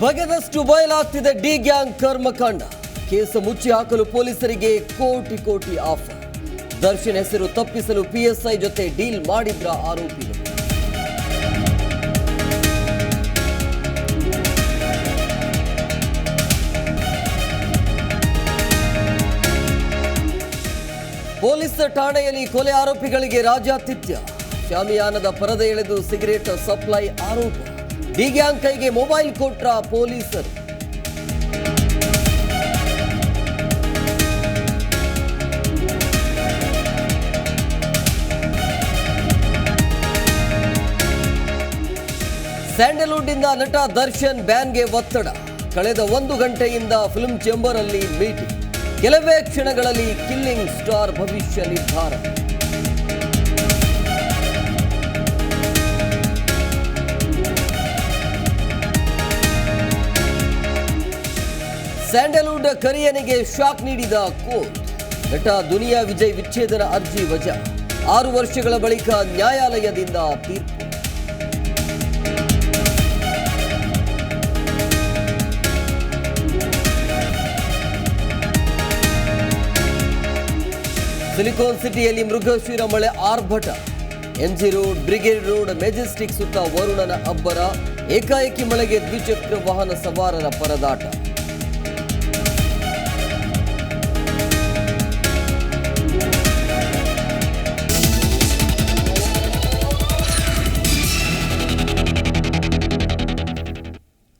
ಬಗೆದಷ್ಟು ಬಯಲಾಗ್ತಿದೆ D gang ಕರ್ಮಕಾಂಡ. Case ಮುಚ್ಚಿ ಹಾಕಲು ಪೊಲೀಸರಿಗೆ ಕೋಟಿ ಕೋಟಿ ಆಫರ್. ದರ್ಶನ್ ಹೆಸರು ತಪ್ಪಿಸಲು ಪಿಎಸ್ಐ ಜೊತೆ ಡೀಲ್ ಮಾಡಿದ್ರ ಆರೋಪಿಗಳು. ಪೊಲೀಸ್ ಠಾಣೆಯಲ್ಲಿ ಕೊಲೆ ಆರೋಪಿಗಳಿಗೆ ರಾಜ್ಯಾತಿಥ್ಯ. ಶಾಮಿಯಾನದ ಪರದೆ ಎಳೆದು ಸಿಗರೇಟ್ ಸಪ್ಲೈ ಆರೋಪ. ಡಿ ಗ್ಯಾಂಗ್ ಕೈಗೆ ಮೊಬೈಲ್ ಕೊಟ್ರ ಪೊಲೀಸರು. ಸ್ಯಾಂಡಲ್ವುಡ್ ಇಂದ ನಟ ದರ್ಶನ್ ಬ್ಯಾನ್ಗೆ ಒತ್ತಡ. ಕಳೆದ ಒಂದು ಗಂಟೆಯಿಂದ ಫಿಲ್ಮ್ ಚೇಂಬರ್ ಅಲ್ಲಿ ಮೀಟಿಂಗ್. ಕೆಲವೇ ಕ್ಷಣಗಳಲ್ಲಿ ಕಿಲ್ಲಿಂಗ್ ಸ್ಟಾರ್ ಭವಿಷ್ಯ ನಿರ್ಧಾರ. ಸ್ಯಾಂಡಲ್ವುಡ್ ಕರಿಯನಿಗೆ ಶಾಕ್ ನೀಡಿದ ಕೋರ್ಟ್. ನಟ ದುನಿಯಾ ವಿಜಯ್ ವಿಚ್ಛೇದನ ಅರ್ಜಿ ವಜಾ. ಆರು ವರ್ಷಗಳ ಬಳಿಕ ನ್ಯಾಯಾಲಯದಿಂದ ತೀರ್ಪು. ಸಿಲಿಕಾನ್ ಸಿಟಿಯಲ್ಲಿ ಮೃಗಶಿರ ಮಳೆ ಆರ್ಭಟ. MG road, Brigade road, Majestic ಸುತ್ತ ವರುಣನ ಅಬ್ಬರ. ಏಕಾಏಕಿ ಮಳೆಗೆ ದ್ವಿಚಕ್ರ ವಾಹನ ಸವಾರರ ಪರದಾಟ.